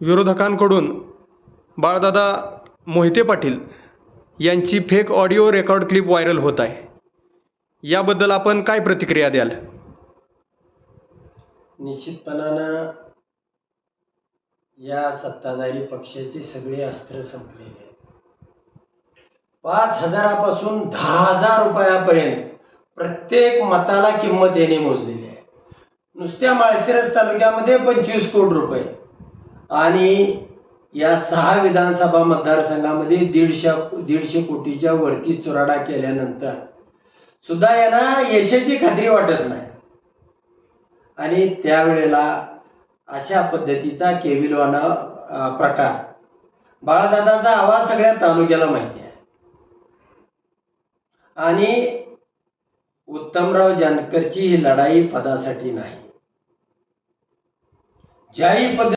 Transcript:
विरोधकांकडून बाळदादा मोहिते पाटील यांची fake audio record clip viral होत आहे. याबद्दल आपण काय प्रतिक्रिया द्याल? निश्चितपणानं या सत्ताधारी पक्षाचे सगळे अस्त्र संपलेले आहेत. पाच हजारापासून दहा हजार रुपयापर्यंत प्रत्येक मताला किंमत याने मोजलेली आहे. नुसत्या माळशिरस तालुक्यामध्ये पंचवीस कोटी रुपये. आणि या सहा विधानसभा मतदारसंघामध्ये दीडशे दीडशे कोटीच्या वरती चुराडा केल्यानंतर सुद्धा यांना यशाची खात्री वाटत नाही. आणि त्यावेळेला अशा पद्धतीचा केविलवाना प्रकार. बाळादादाचा आवाज सगळ्या तालुक्याला माहिती आहे. आणि उत्तमराव जानकरची ही लढाई पदासाठी नाही. ज्याही पद्धती